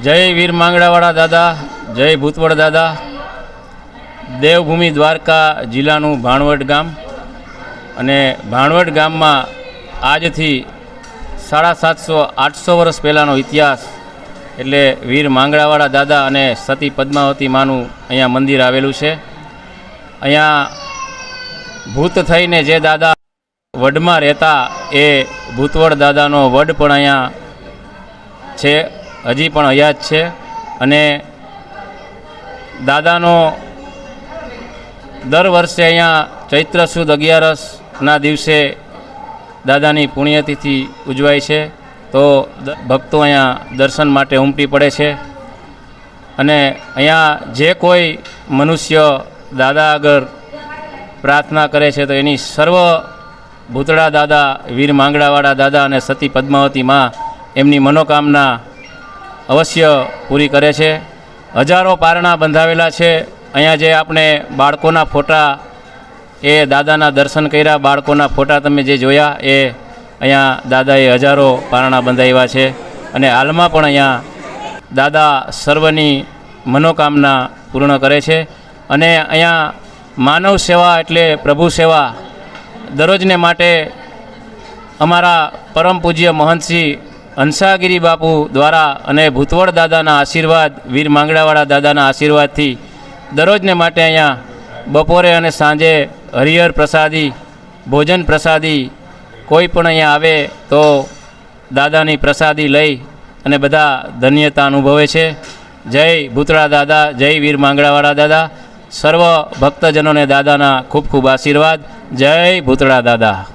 જય વીર માંગડાવાળા દાદા, જય ભૂતવડ દાદા. દેવભૂમિ દ્વારકા જિલ્લાનું ભાણવડ ગામ. અને ભાણવડ ગામમાં આજથી સાડા સાતસો, આઠસો વર્ષ પહેલાંનો ઇતિહાસ એટલે વીર માંગડાવાળા દાદા અને સતી પદ્માવતી માનું અહીંયા મંદિર આવેલું છે. અહીંયા ભૂત થઈને જે દાદા વડમાં રહેતા એ ભૂતવડ દાદાનો વડ પણ અહીંયા છે. હજી પણ હયાત છે. અને દાદાનો દર વર્ષે અહીંયા ચૈત્ર સુદ અગિયારસના દિવસે દાદાની પુણ્યતિથિ ઉજવાય છે. તો ભક્તો અહીંયા દર્શન માટે ઉમટી પડે છે. અને અહીંયા જે કોઈ મનુષ્ય દાદા આગળ પ્રાર્થના કરે છે, તો એની સર્વ ભૂતળા દાદા, વીર માંગડાવાળા દાદા અને સતી પદ્માવતી માં એમની મનોકામના અવશ્ય પૂરી કરે છે. હજારો પારણા બંધાવેલા છે. અહીંયા જે આપણે બાળકોના ફોટા, એ દાદાના દર્શન કર્યા, બાળકોના ફોટા તમે જે જોયા, એ અહીંયા દાદાએ હજારો પારણા બંધાવ્યા છે. અને હાલમાં પણ અહીંયા દાદા સર્વની મનોકામના પૂર્ણ કરે છે. અને અહીંયા માનવ સેવા એટલે પ્રભુ સેવા દરરોજને માટે અમારા પરમ પૂજ્ય મહંતશ્રી હંસાગીરી બાપુ દ્વારા અને ભૂતવડ દાદાના આશીર્વાદ, વીર માંગડાવાળા દાદાના આશીર્વાદથી દરરોજને માટે અહીંયા બપોરે અને સાંજે હરિહર પ્રસાદી, ભોજન પ્રસાદી, કોઈ પણ અહીંયા આવે તો દાદાની પ્રસાદી લઈ અને બધા ધન્યતા અનુભવે છે. જય ભૂતળા દાદા, જય વીર માંગડાવાળા દાદા. સર્વ ભક્તજનોને દાદાના ખૂબ ખૂબ આશીર્વાદ. જય ભૂતળા દાદા.